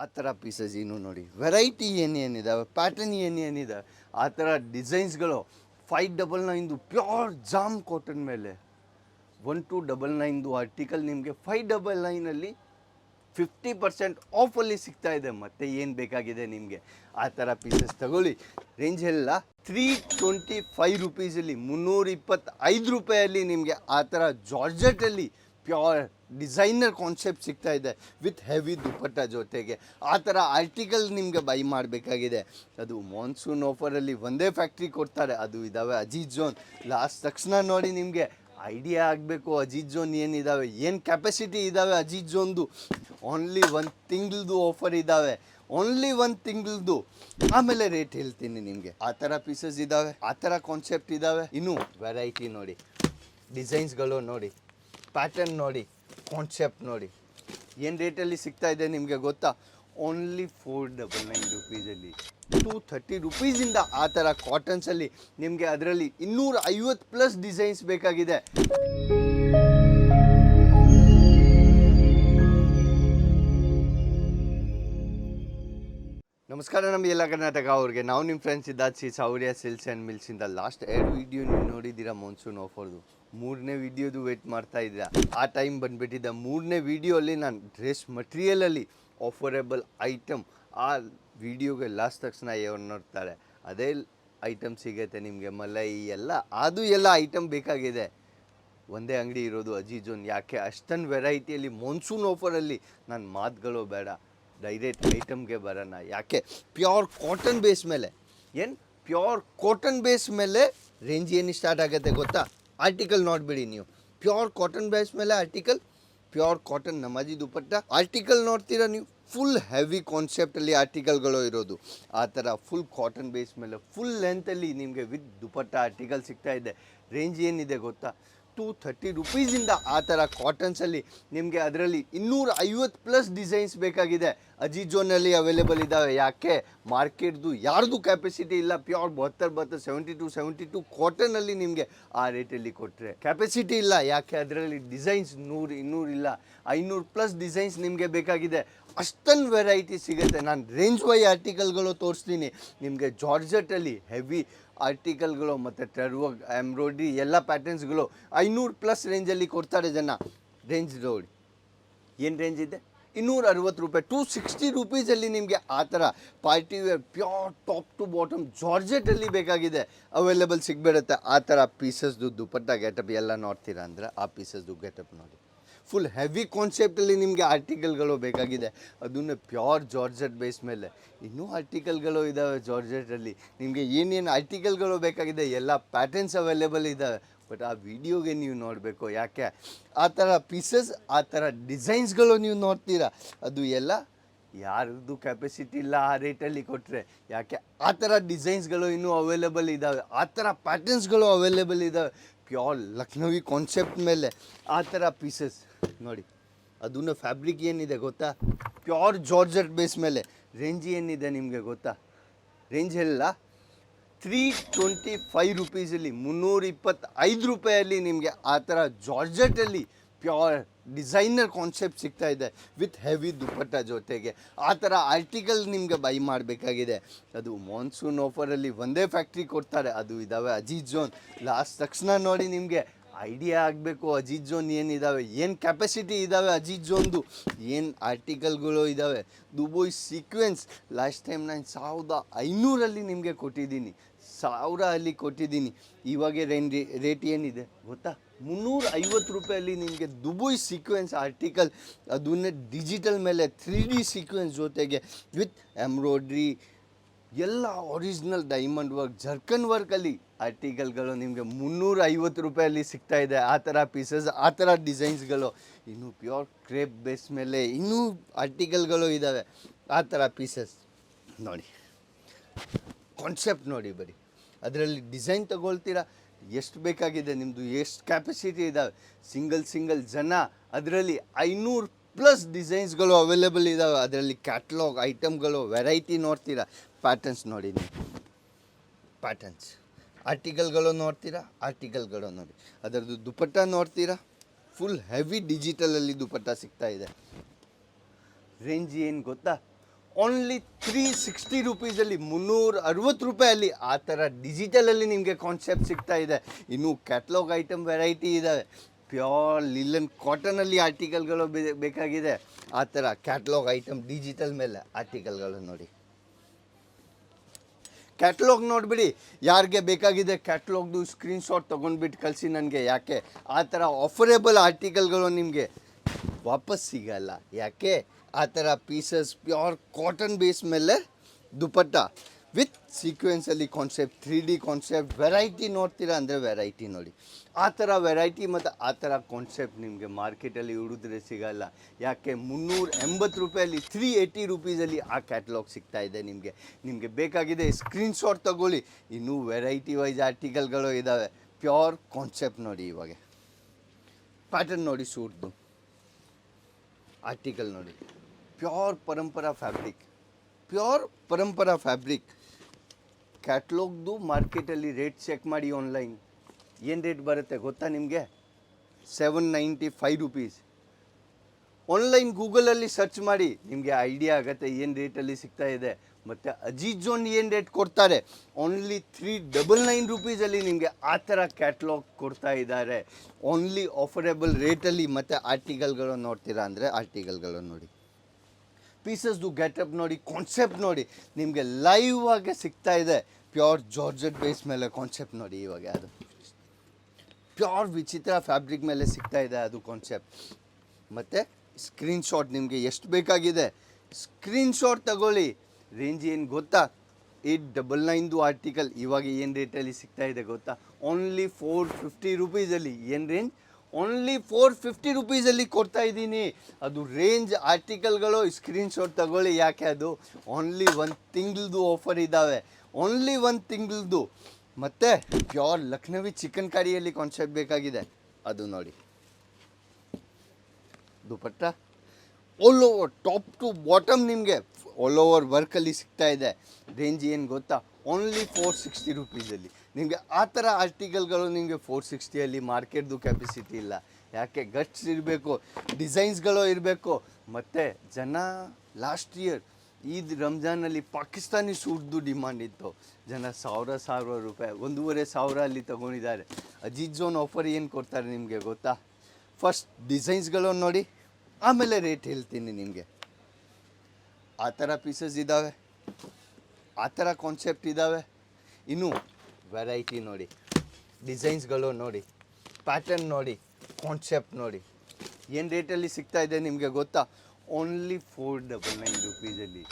ಆ ಥರ ಪೀಸಸ್ ಇನ್ನು ನೋಡಿ. ವೆರೈಟಿ ಏನೇನಿದಾವೆ ಪ್ಯಾಟರ್ನ್ ಏನೇನಿದೆ ಆ ಥರ ಡಿಸೈನ್ಸ್ಗಳು ಫೈವ್ ಡಬಲ್ ನೈನ್ದು ಪ್ಯೂರ್ ಜಾಮ್ ಕಾಟನ್ ಮೇಲೆ. ಒನ್ ಟು ಡಬಲ್ ನೈನ್ದು ಆರ್ಟಿಕಲ್ ನಿಮಗೆ ಫೈವ್ ಡಬಲ್ ನೈನಲ್ಲಿ ಫಿಫ್ಟಿ ಪರ್ಸೆಂಟ್ ಆಫಲ್ಲಿ ಸಿಗ್ತಾ ಇದೆ. ಮತ್ತೆ ಏನು ಬೇಕಾಗಿದೆ ನಿಮಗೆ? ಆ ಥರ ಪೀಸಸ್ ತಗೊಳ್ಳಿ. ರೇಂಜ್ ಎಲ್ಲ ತ್ರೀ ಟ್ವೆಂಟಿ ಫೈವ್ ರುಪೀಸಲ್ಲಿ ಮುನ್ನೂರ ಇಪ್ಪತ್ತೈದು ರೂಪಾಯಲ್ಲಿ ನಿಮಗೆ ಆ ಥರ ಜಾರ್ಜೆಟಲ್ಲಿ ಪ್ಯೂರ್ ಡಿಸೈನರ್ ಕಾನ್ಸೆಪ್ಟ್ ಸಿಗ್ತಾ ಇದೆ ವಿತ್ ಹೆವಿ ದುಪ್ಪಟ್ಟ ಜೊತೆಗೆ. ಆ ಥರ ಆರ್ಟಿಕಲ್ ನಿಮಗೆ ಬೈ ಮಾಡಬೇಕಾಗಿದೆ. ಅದು ಮಾನ್ಸೂನ್ ಆಫರಲ್ಲಿ ಒಂದೇ ಫ್ಯಾಕ್ಟ್ರಿ ಕೊಡ್ತಾರೆ. ಅದು ಇದ್ದಾವೆ ಅಜೀತ್ ಜೋನ್. ಲಾಸ್ಟ್ ತಕ್ಷಣ ನೋಡಿ ನಿಮಗೆ ಐಡಿಯಾ ಆಗಬೇಕು. ಅಜೀತ್ ಜೋನ್ ಏನಿದ್ದಾವೆ ಏನು ಕೆಪಾಸಿಟಿ ಇದ್ದಾವೆ ಅಜೀತ್ ಜೋನ್ದು? ಓನ್ಲಿ ಒಂದು ತಿಂಗಳದು ಆಫರ್ ಇದ್ದಾವೆ ಓನ್ಲಿ ಒಂದು ತಿಂಗಳದು. ಆಮೇಲೆ ರೇಟ್ ಹೇಳ್ತೀನಿ ನಿಮಗೆ. ಆ ಥರ ಪೀಸಸ್ ಇದ್ದಾವೆ ಆ ಥರ ಕಾನ್ಸೆಪ್ಟ್ ಇದ್ದಾವೆ ಇನ್ನೂ ವೆರೈಟಿ ನೋಡಿ. ಡಿಸೈನ್ಸ್ಗಳು ನೋಡಿ. ಪ್ಯಾಟರ್ನ್ ನೋಡಿ ಕಾನ್ಸೆಪ್ಟ್ ನೋಡಿ. ಏನು ರೇಟಲ್ಲಿ ಸಿಗ್ತಾ ಇದೆ ನಿಮಗೆ ಗೊತ್ತಾ? ಓನ್ಲಿ ಫೋರ್ ಡಬಲ್ ನೈನ್ ರುಪೀಸಲ್ಲಿ ಟೂ ಥರ್ಟಿ ರುಪೀಸಿಂದ ಆ ಥರ ಕಾಟನ್ಸಲ್ಲಿ ನಿಮಗೆ ಅದರಲ್ಲಿ ಇನ್ನೂರ ಐವತ್ತು ಪ್ಲಸ್ ಡಿಸೈನ್ಸ್ ಬೇಕಾಗಿದೆ. ನಮಸ್ಕಾರ ನಮ್ಮ ಎಲ್ಲ ಕರ್ನಾಟಕ ಅವ್ರಿಗೆ. ನಾವು ನಿಮ್ಮ ಫ್ರೆಂಡ್ಸ್ ಇದ್ದಾದ ಸಿ ಸೌರ್ಯ ಸಿಲ್ಸ್ ಆ್ಯಂಡ್ ಮಿಲ್ಸಿಂದ ಲಾಸ್ಟ್ ಎರಡು ವಿಡಿಯೋ ನೀವು ನೋಡಿದ್ದೀರಾ ಮಾನ್ಸೂನ್ ಆಫರ್ದು ಮೂರನೇ ವಿಡಿಯೋದು ವೇಟ್ ಮಾಡ್ತಾ ಇದ್ದೀರಾ. ಆ ಟೈಮ್ ಬಂದುಬಿಟ್ಟಿದ್ದ ಮೂರನೇ ವಿಡಿಯೋಲ್ಲಿ ನಾನು ಡ್ರೆಸ್ ಮಟೀರಿಯಲಲ್ಲಿ ಆಫರೇಬಲ್ ಐಟಮ್ ಆ ವಿಡಿಯೋಗೆ ಲಾಸ್ಟ್ ತಕ್ಷಣ ಏನು ನೋಡ್ತಾರೆ. ಅದೇ ಐಟಮ್ ಸಿಗುತ್ತೆ ನಿಮಗೆ, ಮಲೈ, ಎಲ್ಲ. ಅದು ಎಲ್ಲ ಐಟಮ್ ಬೇಕಾಗಿದೆ. ಒಂದೇ ಅಂಗಡಿ ಇರೋದು ಅಜೀಜೋನ್ ಯಾಕೆ? ಅಷ್ಟೊಂದು ವೆರೈಟಿಯಲ್ಲಿ ಮಾನ್ಸೂನ್ ಆಫರಲ್ಲಿ ನಾನು ಮಾತುಗಳು ಬೇಡ. ಡೈರೆಕ್ಟ್ ಐಟಮ್ಗೆ ಬರೋಣ. ಯಾಕೆ? ಪ್ಯೂರ್ ಕಾಟನ್ ಬೇಸ್ ಮೇಲೆ. ಏನು? ಪ್ಯೂರ್ ಕಾಟನ್ ಬೇಸ್ ಮೇಲೆ ರೇಂಜ್ ಏನು ಸ್ಟಾರ್ಟ್ ಆಗುತ್ತೆ ಗೊತ್ತಾ? ಆರ್ಟಿಕಲ್ ನೋಡಿಬಿಡಿ ನೀವು. ಪ್ಯೂರ್ ಕಾಟನ್ ಬೇಸ್ ಮೇಲೆ ಆರ್ಟಿಕಲ್ ಪ್ಯೂರ್ ಕಾಟನ್ ನಮಾಜಿ ದುಪಟ್ಟ. ಆರ್ಟಿಕಲ್ ನೋಡ್ತೀರಾ ನೀವು? ಫುಲ್ ಹೆವಿ ಕಾನ್ಸೆಪ್ಟಲ್ಲಿ ಆರ್ಟಿಕಲ್ಗಳು ಇರೋದು. ಆ ಥರ ಫುಲ್ ಕಾಟನ್ ಬೇಸ್ ಮೇಲೆ ಫುಲ್ ಲೆಂತಲ್ಲಿ ನಿಮಗೆ ವಿತ್ ದುಪಟ್ಟ ಆರ್ಟಿಕಲ್ ಸಿಗ್ತಾ ಇದೆ. ರೇಂಜ್ ಏನಿದೆ ಗೊತ್ತಾ? ಟೂ ಥರ್ಟಿ ರುಪೀಸಿಂದ ಆ ಥರ ಕಾಟನ್ಸಲ್ಲಿ ನಿಮಗೆ ಅದರಲ್ಲಿ ಇನ್ನೂರ ಐವತ್ತು ಪ್ಲಸ್ ಡಿಸೈನ್ಸ್ ಬೇಕಾಗಿದೆ. ಅಜಿಜೋನಲ್ಲಿ ಜೋನಲ್ಲಿ ಅವೈಲೇಬಲ್ ಇದ್ದಾವೆ. ಯಾಕೆ? ಮಾರ್ಕೆಟ್ದು ಯಾರ್ದು ಕೆಪಾಸಿಟಿ ಇಲ್ಲ. ಪ್ಯೂರ್ ಬಹತ್ತರ್ ಬಹತ್ತರ್ ಸೆವೆಂಟಿ ಟು ಸೆವೆಂಟಿ ಟು ಕಾಟನಲ್ಲಿ ನಿಮಗೆ ಆ ರೇಟಲ್ಲಿ ಕೊಟ್ಟರೆ ಕೆಪಾಸಿಟಿ ಇಲ್ಲ. ಯಾಕೆ? ಅದರಲ್ಲಿ ಡಿಸೈನ್ಸ್ ನೂರು ಇನ್ನೂರು ಇಲ್ಲ ಐನೂರು ಪ್ಲಸ್ ಡಿಸೈನ್ಸ್ ನಿಮಗೆ ಬೇಕಾಗಿದೆ. ಅಷ್ಟೊಂದು ವೆರೈಟಿ ಸಿಗುತ್ತೆ. ನಾನು ರೇಂಜ್ ವೈ ಆರ್ಟಿಕಲ್ಗಳು ತೋರಿಸ್ತೀನಿ. ನಿಮಗೆ ಜಾರ್ಜೆಟಲ್ಲಿ ಹೆವಿ ಆರ್ಟಿಕಲ್ಗಳು ಮತ್ತು ಟರ್ವರ್ಕ್ ಎಂಬ್ರಾಯ್ಡ್ರಿ ಎಲ್ಲ ಪ್ಯಾಟರ್ನ್ಸ್ಗಳು ಐನೂರು ಪ್ಲಸ್ ರೇಂಜಲ್ಲಿ ಕೊಡ್ತಾರೆ ಜನ. ರೇಂಜ್ ನೋಡಿ. ಏನು ರೇಂಜ್ ಇದೆ? ಇನ್ನೂರ ಅರವತ್ತು ರೂಪಾಯಿ. ಟೂ ಸಿಕ್ಸ್ಟಿ ರುಪೀಸಲ್ಲಿ ನಿಮಗೆ ಆ ಥರ party wear pure top to bottom ಜಾರ್ಜೆಟಲ್ಲಿ ಬೇಕಾಗಿದೆ. ಅವೈಲೇಬಲ್ ಸಿಗ್ಬಿಡುತ್ತೆ. ಆ ಥರ ಪೀಸಸ್ದು ದುಪಟ್ಟ ಗೆಟಪ್ ಎಲ್ಲ ನೋಡ್ತೀರಾ ಅಂದರೆ ಆ ಪೀಸಸ್ದು ಗೆಟಪ್ ನೋಡಿ. ಫುಲ್ ಹೆವಿ ಕಾನ್ಸೆಪ್ಟಲ್ಲಿ ನಿಮಗೆ ಆರ್ಟಿಕಲ್ಗಳು ಬೇಕಾಗಿದೆ. ಅದನ್ನು ಪ್ಯೂರ್ ಜಾರ್ಜೆಟ್ ಬೇಸ್ ಮೇಲೆ. ಇನ್ನೂ ಆರ್ಟಿಕಲ್ಗಳು ಇದ್ದಾವೆ ಜಾರ್ಜೆಟಲ್ಲಿ ನಿಮಗೆ ಏನೇನು ಆರ್ಟಿಕಲ್ಗಳು ಬೇಕಾಗಿದೆ, ಎಲ್ಲ ಪ್ಯಾಟರ್ನ್ಸ್ ಅವೈಲೇಬಲ್ ಇದ್ದಾವೆ ಬಟ್ ಆ ವಿಡಿಯೋಗೆ ನೀವು ನೋಡಬೇಕು. ಯಾಕೆ? ಆ ಥರ ಪೀಸಸ್ ಆ ಥರ ಡಿಸೈನ್ಸ್ಗಳು ನೀವು ನೋಡ್ತೀರಾ? ಅದು ಎಲ್ಲ ಯಾರದ್ದು ಕೆಪಾಸಿಟಿ ಇಲ್ಲ ಆ ರೇಟಲ್ಲಿ ಕೊಟ್ಟರೆ ಯಾಕೆ? ಆ ಥರ ಡಿಸೈನ್ಸ್ಗಳು ಇನ್ನೂ ಅವೈಲೇಬಲ್ ಇದ್ದಾವೆ ಆ ಥರ ಪ್ಯಾಟರ್ನ್ಸ್ಗಳು ಅವೈಲೇಬಲ್ ಇದ್ದಾವೆ ಪ್ಯೂರ್ ಲಕ್ನವಿ ಕಾನ್ಸೆಪ್ಟ್ ಮೇಲೆ. ಆ ಥರ ಪೀಸಸ್ ನೋಡಿ, ಅದನ್ನು ಫ್ಯಾಬ್ರಿಕ್ ಏನಿದೆ ಗೊತ್ತಾ? ಪ್ಯೂರ್ ಜಾರ್ಜೆಟ್ ಬೇಸ್ ಮೇಲೆ ರೇಂಜ್ ಏನಿದೆ ನಿಮಗೆ ಗೊತ್ತಾ? ರೇಂಜ್ ಎಲ್ಲ ತ್ರೀ ಟ್ವೆಂಟಿ ಫೈವ್ ರುಪೀಸಲ್ಲಿ ಮುನ್ನೂರ ಇಪ್ಪತ್ತೈದು ರೂಪಾಯಲ್ಲಿ ನಿಮಗೆ ಆ ಥರ ಜಾರ್ಜೆಟಲ್ಲಿ ಪ್ಯೂರ್ ಡಿಸೈನರ್ ಕಾನ್ಸೆಪ್ಟ್ ಸಿಗ್ತಾ ಇದೆ ವಿತ್ ಹೆವಿ ದುಪ್ಪಟ್ಟ ಜೊತೆಗೆ. ಆ ಥರ ಆರ್ಟಿಕಲ್ ನಿಮಗೆ ಬೈ ಮಾಡಬೇಕಾಗಿದೆ. ಅದು ಮಾನ್ಸೂನ್ ಆಫರಲ್ಲಿ ಒಂದೇ ಫ್ಯಾಕ್ಟ್ರಿ ಕೊಡ್ತಾರೆ. ಅದು ಇದಾವೆ ಅಜೀತ್ ಜೋನ್ ಲಾಸ್ಟ್ ತಕ್ಷಣ ನೋಡಿ ನಿಮಗೆ ಐಡಿಯಾ ಆಗಬೇಕು, ಅಜಿತ್ ಜೋನ್ ಏನಿದ್ದಾವೆ ಏನು ಕೆಪಾಸಿಟಿ ಇದ್ದಾವೆ ಅಜೀತ್ ಜೋನ್ದು, ಏನು ಆರ್ಟಿಕಲ್ಗಳು ಇದ್ದಾವೆ ದುಬೈ ಸೀಕ್ವೆನ್ಸ್ ಲಾಸ್ಟ್ ಟೈಮ್ ನಾನು ಸಾವಿರದ ಐನೂರಲ್ಲಿ ನಿಮಗೆ ಕೊಟ್ಟಿದ್ದೀನಿ, ಸಾವಿರ ಅಲ್ಲಿ ಕೊಟ್ಟಿದ್ದೀನಿ. ಇವಾಗ ರೇನ್ ರೇಟ್ ಏನಿದೆ ಗೊತ್ತಾ? ಮುನ್ನೂರ ಐವತ್ತು ರೂಪಾಯಲ್ಲಿ ನಿಮಗೆ ದುಬೈ ಸೀಕ್ವೆನ್ಸ್ ಆರ್ಟಿಕಲ್ ಅದನ್ನೇ ಡಿಜಿಟಲ್ ಮೇಲೆ ತ್ರೀ ಡಿ ಸೀಕ್ವೆನ್ಸ್ ಜೊತೆಗೆ ವಿತ್ ಎಂಬ್ರಾಯ್ಡ್ರಿ ಎಲ್ಲ ಒರಿಜಿನಲ್ ಡೈಮಂಡ್ ವರ್ಕ್ ಜರ್ಕನ್ ವರ್ಕಲ್ಲಿ ಆರ್ಟಿಕಲ್ಗಳು ನಿಮಗೆ ಮುನ್ನೂರ ಐವತ್ತು ರೂಪಾಯಲ್ಲಿ ಸಿಗ್ತಾ ಇದೆ. ಆ ಥರ ಪೀಸಸ್ ಆ ಥರ ಡಿಸೈನ್ಸ್ಗಳು ಇನ್ನು ಪ್ಯೂರ್ ಕ್ರೇಪ್ ಬೇಸ್ ಮೇಲೆ ಇನ್ನೂ ಆರ್ಟಿಕಲ್ಗಳು ಇದ್ದಾವೆ ಆ ಥರ ಪೀಸಸ್ ನೋಡಿ. ಕಾನ್ಸೆಪ್ಟ್ ನೋಡಿ ಬರೀ. ಅದರಲ್ಲಿ ಡಿಸೈನ್ ತಗೊಳ್ತೀರಾ? ಎಷ್ಟು ಬೇಕಾಗಿದೆ ನಿಮ್ಮದು ಎಷ್ಟು ಕ್ಯಾಪಸಿಟಿ ಇದ್ದಾವೆ ಸಿಂಗಲ್ ಸಿಂಗಲ್ ಜನ, ಅದರಲ್ಲಿ ಐನೂರು ಪ್ಲಸ್ ಡಿಸೈನ್ಸ್ಗಳು ಅವೈಲೇಬಲ್ ಇದ್ದಾವೆ ಅದರಲ್ಲಿ ಕ್ಯಾಟ್ಲಾಗ್ ಐಟಮ್ಗಳು ವೆರೈಟಿ ನೋಡ್ತೀರಾ? ಪ್ಯಾಟರ್ನ್ಸ್ ನೋಡಿ ನೀವು. ಪ್ಯಾಟರ್ನ್ಸ್ ಆರ್ಟಿಕಲ್ಗಳು ನೋಡ್ತೀರಾ? ಆರ್ಟಿಕಲ್ಗಳು ನೋಡಿ. ಅದರದ್ದು ದುಪಟ್ಟ ನೋಡ್ತೀರಾ? ಫುಲ್ ಹೆವಿ ಡಿಜಿಟಲಲ್ಲಿ ದುಪಟ್ಟ ಸಿಗ್ತಾ ಇದೆ. ರೇಂಜ್ ಏನು ಗೊತ್ತಾ? ಓನ್ಲಿ ತ್ರೀ ಸಿಕ್ಸ್ಟಿ ರುಪೀಸಲ್ಲಿ ಮುನ್ನೂರ ಅರವತ್ತು ರೂಪಾಯಲ್ಲಿ ಆ ಥರ ಡಿಜಿಟಲಲ್ಲಿ ನಿಮಗೆ ಕಾನ್ಸೆಪ್ಟ್ ಸಿಗ್ತಾ ಇದೆ. ಇನ್ನು ಕ್ಯಾಟ್ಲಾಗ್ ಐಟಮ್ ವೆರೈಟಿ ಇದ್ದಾವೆ ಪ್ಯೂರ್ ಲಿಲ್ಲನ್ ಕಾಟನಲ್ಲಿ ಆರ್ಟಿಕಲ್ಗಳು ಬೇಕಾಗಿದೆ. ಆ ಥರ ಕ್ಯಾಟ್ಲಾಗ್ ಐಟಮ್ ಡಿಜಿಟಲ್ ಮೇಲೆ ಆರ್ಟಿಕಲ್ಗಳು ನೋಡಿ. ಕ್ಯಾಟ್ಲಾಗ್ ನೋಡಿಬಿಡಿ. ಯಾರಿಗೆ ಬೇಕಾಗಿದೆ ಕ್ಯಾಟ್ಲಾಗ್ದು ಸ್ಕ್ರೀನ್ಶಾಟ್ ತೊಗೊಂಡ್ಬಿಟ್ಟು ಕಳಿಸಿ ನನಗೆ. ಯಾಕೆ? ಆ ಥರ ಆಫರೇಬಲ್ ಆರ್ಟಿಕಲ್ಗಳು ನಿಮಗೆ ವಾಪಸ್ ಸಿಗಲ್ಲ. ಯಾಕೆ? ಆ ಥರ ಪೀಸಸ್ ಪ್ಯೂರ್ ಕಾಟನ್ ಬೇಸ್ ಮೇಲೆ dupatta. With ಸೀಕ್ವೆನ್ಸಲ್ಲಿ concept three D concept variety ನೋಡ್ತೀರಾ ಅಂದರೆ ವೆರೈಟಿ ನೋಡಿ. ಆ ಥರ ವೆರೈಟಿ ಮತ್ತು ಆ ಥರ ಕಾನ್ಸೆಪ್ಟ್ ನಿಮಗೆ ಮಾರ್ಕೆಟಲ್ಲಿ ಹುಡಿದ್ರೆ ಸಿಗಲ್ಲ. ಯಾಕೆ ಮುನ್ನೂರ ಎಂಬತ್ತು ರೂಪಾಯಲ್ಲಿ ತ್ರೀ ಏಯ್ಟಿ ರುಪೀಸಲ್ಲಿ ಆ ಕ್ಯಾಟ್ಲಾಗ್ ಸಿಗ್ತಾ ಇದೆ ನಿಮಗೆ. ನಿಮಗೆ ಬೇಕಾಗಿದೆ ಸ್ಕ್ರೀನ್ಶಾಟ್ ತಗೊಳ್ಳಿ. ಇನ್ನೂ ವೆರೈಟಿ ವೈಸ್ ಆರ್ಟಿಕಲ್ಗಳು ಇದ್ದಾವೆ ಪ್ಯೂರ್ ಕಾನ್ಸೆಪ್ಟ್ ನೋಡಿ ಇವಾಗ. ಪ್ಯಾಟರ್ನ್ ನೋಡಿ ಸೂಟ್ದು ಆರ್ಟಿಕಲ್ ನೋಡಿ. Pure Parampara fabric pure Parampara fabric ಕ್ಯಾಟ್ಲಾಗ್ದು ಮಾರ್ಕೆಟಲ್ಲಿ ರೇಟ್ ಚೆಕ್ ಮಾಡಿ ಆನ್ಲೈನ್ ಏನು ರೇಟ್ ಬರುತ್ತೆ ಗೊತ್ತಾ ನಿಮಗೆ? Seven ninety five rupees online ಗೂಗಲಲ್ಲಿ ಸರ್ಚ್ ಮಾಡಿ, ನಿಮಗೆ ಐಡಿಯಾ ಆಗುತ್ತೆ ಏನು ರೇಟಲ್ಲಿ ಸಿಗ್ತಾ ಇದೆ. ಮತ್ತು ಅಜೀಜೋನ್ ಜೋನ್ ಏನು ರೇಟ್ ಕೊಡ್ತಾರೆ? ಓನ್ಲಿ ತ್ರೀ ಡಬಲ್ ನೈನ್ ರುಪೀಸಲ್ಲಿ ನಿಮಗೆ ಆ ಥರ ಕ್ಯಾಟ್ಲಾಗ್ ಕೊಡ್ತಾ ಇದ್ದಾರೆ. ಓನ್ಲಿ ಆಫರೇಬಲ್ ರೇಟಲ್ಲಿ ಮತ್ತು ಆರ್ಟಿಕಲ್ಗಳು ನೋಡ್ತೀರಾ ಅಂದರೆ ಆರ್ಟಿಕಲ್ಗಳು ನೋಡಿ. ಪೀಸಸ್ದು ಗೆಟಪ್ ನೋಡಿ ಕಾನ್ಸೆಪ್ಟ್ ನೋಡಿ. ನಿಮಗೆ ಲೈವ್ ಆಗಿ ಸಿಗ್ತಾ ಇದೆ. ಪ್ಯೂರ್ ಜಾರ್ಜೆಟ್ ಬೇಸ್ ಮೇಲೆ ಕಾನ್ಸೆಪ್ಟ್ ನೋಡಿ ಇವಾಗ ಅದು. ಪ್ಯೂರ್ ವಿಚಿತ್ರ ಫ್ಯಾಬ್ರಿಕ್ ಮೇಲೆ ಸಿಗ್ತಾ ಇದೆ ಅದು ಕಾನ್ಸೆಪ್ಟ್ ಮತ್ತು ಸ್ಕ್ರೀನ್ಶಾಟ್ ನಿಮಗೆ ಎಷ್ಟು ಬೇಕಾಗಿದೆ? ಸ್ಕ್ರೀನ್ಶಾಟ್ ತಗೊಳ್ಳಿ. ರೇಂಜ್ ಏನು ಗೊತ್ತಾ? ಏಯ್ಟ್ ಡಬಲ್ ನೈನ್ದು ಆರ್ಟಿಕಲ್ ಇವಾಗ ಏನು ರೇಟಲ್ಲಿ ಸಿಗ್ತಾ ಇದೆ ಗೊತ್ತಾ? ಓನ್ಲಿ ಫೋರ್ ಫಿಫ್ಟಿ ರುಪೀಸಲ್ಲಿ ಏನು ರೇಂಜ್ ಓನ್ಲಿ ಫೋರ್ ಫಿಫ್ಟಿ ರುಪೀಸಲ್ಲಿ ಕೊಡ್ತಾ ಇದ್ದೀನಿ. ಅದು ರೇಂಜ್ ಆರ್ಟಿಕಲ್ಗಳು ಸ್ಕ್ರೀನ್ಶಾಟ್ ತಗೊಳ್ಳಿ ಯಾಕೆ ಅದು. ಓನ್ಲಿ ಒನ್ ತಿಂಗಳದು ಆಫರ್ ಇದ್ದಾವೆ ಓನ್ಲಿ ಒನ್ ತಿಂಗಳದು. ಮತ್ತು ಪ್ಯೂರ್ ಲಕ್ನವಿ ಚಿಕನ್ ಕಾರಿಯಲ್ಲಿ ಕಾನ್ಸೆಪ್ಟ್ ಬೇಕಾಗಿದೆ. ಅದು ನೋಡಿ. Dupatta? All over top to bottom ನಿಮಗೆ ಆಲ್ ಓವರ್ ವರ್ಕಲ್ಲಿ ಸಿಗ್ತಾ ಇದೆ. ರೇಂಜ್ ಏನು ಗೊತ್ತಾ? ಓನ್ಲಿ ಫೋರ್ ಸಿಕ್ಸ್ಟಿ ರುಪೀಸಲ್ಲಿ ನಿಮಗೆ ಆ ಥರ ಆರ್ಟಿಕಲ್ಗಳು ನಿಮಗೆ ಫೋರ್ ಸಿಕ್ಸ್ಟಿಯಲ್ಲಿ ಮಾರ್ಕೆಟ್ದು ಕೆಪಾಸಿಟಿ ಇಲ್ಲ. ಯಾಕೆ? ಗಟ್ಸ್ ಇರಬೇಕು ಡಿಸೈನ್ಸ್ಗಳು ಇರಬೇಕು. ಮತ್ತು ಜನ ಲಾಸ್ಟ್ ಇಯರ್ ಈದ್ ರಂಜಾನಲ್ಲಿ ಪಾಕಿಸ್ತಾನಿ ಸೂಟ್ದು ಡಿಮಾಂಡ್ ಇತ್ತು. ಜನ ಸಾವಿರ ಸಾವಿರ ರೂಪಾಯಿ, ಒಂದೂವರೆ ಸಾವಿರ ಅಲ್ಲಿ ತೊಗೊಂಡಿದ್ದಾರೆ. ಅಜೀಜ್ ಜೋನ್ ಆಫರ್ ಏನು ಕೊಡ್ತಾರೆ ನಿಮಗೆ ಗೊತ್ತಾ? ಫಸ್ಟ್ ಡಿಸೈನ್ಸ್ಗಳು ನೋಡಿ, ಆಮೇಲೆ ರೇಟ್ ಹೇಳ್ತೀನಿ ನಿಮಗೆ. ಆ ಥರ ಪೀಸಸ್ ಇದ್ದಾವೆ ಆ ಥರ ಕಾನ್ಸೆಪ್ಟ್ ಇದ್ದಾವೆ ಇನ್ನು ವೆರೈಟಿ ನೋಡಿ. ಡಿಸೈನ್ಸ್ಗಳು ನೋಡಿ. ಪ್ಯಾಟರ್ನ್ ನೋಡಿ. ಕಾನ್ಸೆಪ್ಟ್ ನೋಡಿ. ಏನು ರೇಟಲ್ಲಿ ಸಿಗ್ತಾ ಇದೆ ನಿಮಗೆ ಗೊತ್ತಾ? ಓನ್ಲಿ ಫೋರ್ ಡಬಲ್ ನೈನ್ ರುಪೀಸಲ್ಲಿ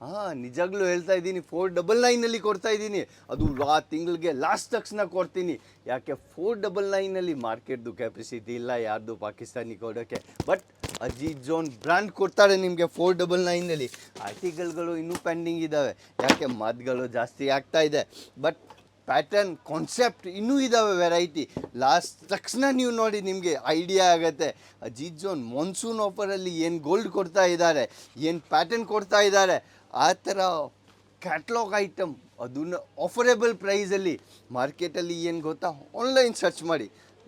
ಹಾಂ, ನಿಜಾಗ್ಲೂ ಹೇಳ್ತಾ ಇದ್ದೀನಿ ಫೋರ್ ಡಬಲ್ ನೈನಲ್ಲಿ ಕೊಡ್ತಾ ಇದ್ದೀನಿ. ಅದು ಆ ತಿಂಗಳಿಗೆ ಲಾಸ್ಟ್ ತಕ್ಷಣ ಕೊಡ್ತೀನಿ. ಯಾಕೆ ಫೋರ್ ಡಬಲ್ ನೈನಲ್ಲಿ ಮಾರ್ಕೆಟ್ದು ಕೆಪಾಸಿಟಿ ಇಲ್ಲ, ಯಾರ್ದು ಪಾಕಿಸ್ತಾನಿ ಕೊಡೋಕ್ಕೆ ಬಟ್ ಅಜೀಜ್ ಜೋನ್ ಬ್ರ್ಯಾಂಡ್ ಕೊಡ್ತಾರೆ ನಿಮಗೆ ಫೋರ್ ಡಬಲ್ ನೈನಲ್ಲಿ ಆರ್ಟಿಕಲ್ಗಳು ಇನ್ನೂ ಪೆಂಡಿಂಗ್ ಇದ್ದಾವೆ ಯಾಕೆ ಮದ್ಗಳು ಜಾಸ್ತಿ ಆಗ್ತಾ ಇದೆ. ಬಟ್ ಪ್ಯಾಟರ್ನ್ ಕಾನ್ಸೆಪ್ಟ್ ಇನ್ನೂ ಇದ್ದಾವೆ ವೆರೈಟಿ ಲಾಸ್ಟ್ ತಕ್ಷಣ ನೀವು ನೋಡಿ ನಿಮಗೆ ಐಡಿಯಾ ಆಗುತ್ತೆ. ಅಜಿತ್ ಜೋನ್ ಮಾನ್ಸೂನ್ ಆಫರಲ್ಲಿ ಏನು ಗೋಲ್ಡ್ ಕೊಡ್ತಾ ಇದ್ದಾರೆ, ಏನು ಪ್ಯಾಟರ್ನ್ ಕೊಡ್ತಾ ಇದ್ದಾರೆ, ಆ ಥರ ಕ್ಯಾಟ್ಲಾಗ್ ಐಟಮ್ ಅದನ್ನು ಆಫರೇಬಲ್ ಪ್ರೈಸಲ್ಲಿ ಮಾರ್ಕೆಟಲ್ಲಿ ಏನು ಗೊತ್ತಾ? ಆನ್ಲೈನ್ ಸರ್ಚ್ ಮಾಡಿ.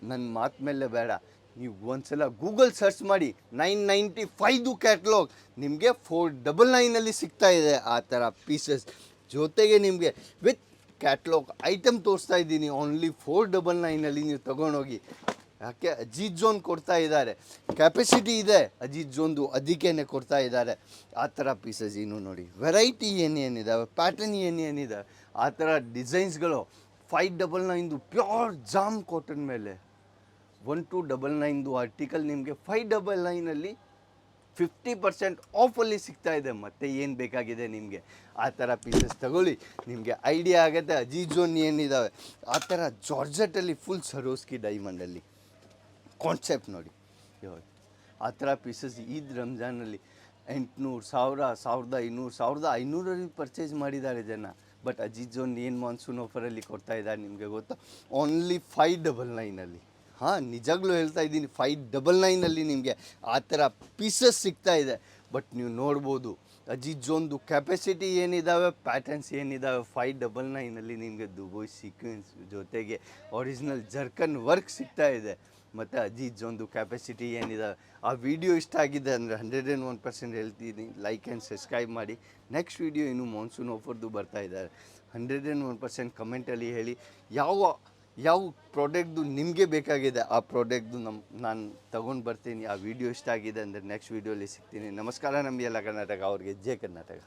ನನ್ನ ಮಾತು ಮೇಲೆ ಬೇಡ. ನೀವು ಒಂದ್ಸಲ ಗೂಗಲ್ ಸರ್ಚ್ ಮಾಡಿ. ನೈನ್ ನೈಂಟಿ ಫೈದು ಕ್ಯಾಟ್ಲಾಗ್ ನಿಮಗೆ ಫೋರ್ ಡಬಲ್ ನೈನಲ್ಲಿ ಸಿಗ್ತಾ ಇದೆ ಆ ಥರ ಪೀಸಸ್ ಜೊತೆಗೆ ನಿಮಗೆ ವಿತ್ ಕ್ಯಾಟ್ಲಾಗ್ ಐಟಮ್ ತೋರಿಸ್ತಾ ಇದ್ದೀನಿ. ಓನ್ಲಿ ಫೋರ್ ಡಬಲ್ ನೈನಲ್ಲಿ ನೀವು ತೊಗೊಂಡೋಗಿ. ಯಾಕೆ? ಅಜೀತ್ ಜೋನ್ ಕೊಡ್ತಾ ಇದ್ದಾರೆ. ಕೆಪಾಸಿಟಿ ಇದೆ. ಅಜೀತ್ ಜೋನ್ದು ಅದಕ್ಕೇನೆ ಕೊಡ್ತಾ ಇದ್ದಾರೆ. ಆ ಥರ ಪೀಸಸ್ ಇನ್ನು ನೋಡಿ. ವೆರೈಟಿ ಏನೇನಿದ್ದಾವೆ ಪ್ಯಾಟರ್ನ್ ಏನೇನಿದೆ ಆ ಥರ ಡಿಸೈನ್ಸ್ಗಳು ಫೈವ್ ಡಬಲ್ ನೈನ್ದು ಪ್ಯೂರ್ ಜಾಮ್ ಕಾಟನ್ ಮೇಲೆ. ಒನ್ ಟು ಡಬಲ್ ನೈನ್ದು ಆರ್ಟಿಕಲ್ ನಿಮಗೆ ಫೈವ್ ಡಬಲ್ ನೈನಲ್ಲಿ ಫಿಫ್ಟಿ ಪರ್ಸೆಂಟ್ ಆಫಲ್ಲಿ ಸಿಗ್ತಾ ಇದೆ. ಮತ್ತೆ ಏನು ಬೇಕಾಗಿದೆ ನಿಮಗೆ? ಆ ಥರ ಪೀಸಸ್ ತಗೊಳ್ಳಿ. ನಿಮಗೆ ಐಡಿಯಾ ಆಗುತ್ತೆ. ಅಜಿ ಜೋನ್ ಏನಿದ್ದಾವೆ ಆ ಥರ ಜಾರ್ಜೆಟಲ್ಲಿ ಫುಲ್ ಸರೋಸ್ಕಿ ಡೈಮಂಡಲ್ಲಿ ಕಾನ್ಸೆಪ್ಟ್ ನೋಡಿ. ಆ ಥರ ಪೀಸಸ್ ಈದ್ ರಂಜಾನಲ್ಲಿ ಎಂಟುನೂರು ಸಾವಿರ, ಸಾವಿರದ ಐನೂರು, ಸಾವಿರದ ಐನೂರಲ್ಲಿ ಪರ್ಚೇಸ್ ಮಾಡಿದ್ದಾರೆ ಜನ. ಬಟ್ ಅಜೀಜ್ ಜೋನ್ ಏನು ಮಾನ್ಸೂನ್ ಆಫರಲ್ಲಿ ಕೊಡ್ತಾ ಇದ್ದಾರೆ ನಿಮಗೆ ಗೊತ್ತಾ? ಓನ್ಲಿ ಫೈವ್ ಡಬಲ್ ನೈನಲ್ಲಿ ಹಾಂ, ನಿಜಾಗ್ಲೂ ಹೇಳ್ತಾ ಇದ್ದೀನಿ. ಫೈವ್ ಡಬಲ್ ನೈನಲ್ಲಿ ನಿಮಗೆ ಆ ಥರ ಪೀಸಸ್ ಸಿಗ್ತಾ ಇದೆ. ಬಟ್ ನೀವು ನೋಡ್ಬೋದು ಅಜಿಜೊಂದು ಕೆಪಾಸಿಟಿ ಏನಿದ್ದಾವೆ ಪ್ಯಾಟರ್ನ್ಸ್ ಏನಿದ್ದಾವೆ ಫೈವ್ ಡಬಲ್ ನೈನಲ್ಲಿ ನಿಮಗೆ ದುಬೈ ಸೀಕ್ವೆನ್ಸ್ ಜೊತೆಗೆ ಒರಿಜಿನಲ್ ಜರ್ಕನ್ ವರ್ಕ್ ಸಿಗ್ತಾ ಇದೆ. ಮತ್ತು ಅಜಿಜೊಂದು ಒಂದು ಕ್ಯಾಪಾಸಿಟಿ ಏನಿದೆ ಆ ವಿಡಿಯೋ ಇಷ್ಟ ಆಗಿದೆ ಅಂದರೆ ಹಂಡ್ರೆಡ್ ಆ್ಯಂಡ್ ಒನ್ ಪರ್ಸೆಂಟ್ ಹೇಳ್ತೀನಿ. ಲೈಕ್ ಆ್ಯಂಡ್ ಸಬ್ಸ್ಕ್ರೈಬ್ ಮಾಡಿ. ನೆಕ್ಸ್ಟ್ ವಿಡಿಯೋ ಇನ್ನು ಮಾನ್ಸೂನ್ ಆಫರ್ದು ಬರ್ತಾ ಇದ್ದಾರೆ. ಹಂಡ್ರೆಡ್ ಆ್ಯಂಡ್ ಒನ್ ಪರ್ಸೆಂಟ್ ಕಮೆಂಟಲ್ಲಿ ಹೇಳಿ, ಯಾವ ಯಾವ ಪ್ರಾಡಕ್ಟ್ದು ನಿಮಗೆ ಬೇಕಾಗಿದೆ, ಆ ಪ್ರಾಡಕ್ಟ್ದು ನಮ್ಮ ನಾನು ತಗೊಂಡು ಬರ್ತೀನಿ, ಆ ವಿಡಿಯೋ ಇಷ್ಟ ಆಗಿದೆ ಅಂದರೆ ನೆಕ್ಸ್ಟ್ ವೀಡಿಯೋಲಿ ಸಿಗ್ತೀನಿ. ನಮಸ್ಕಾರ ನಮಗೆಲ್ಲ ಕರ್ನಾಟಕ, ಅವ್ರಿಗೆ ಜೈ ಕರ್ನಾಟಕ.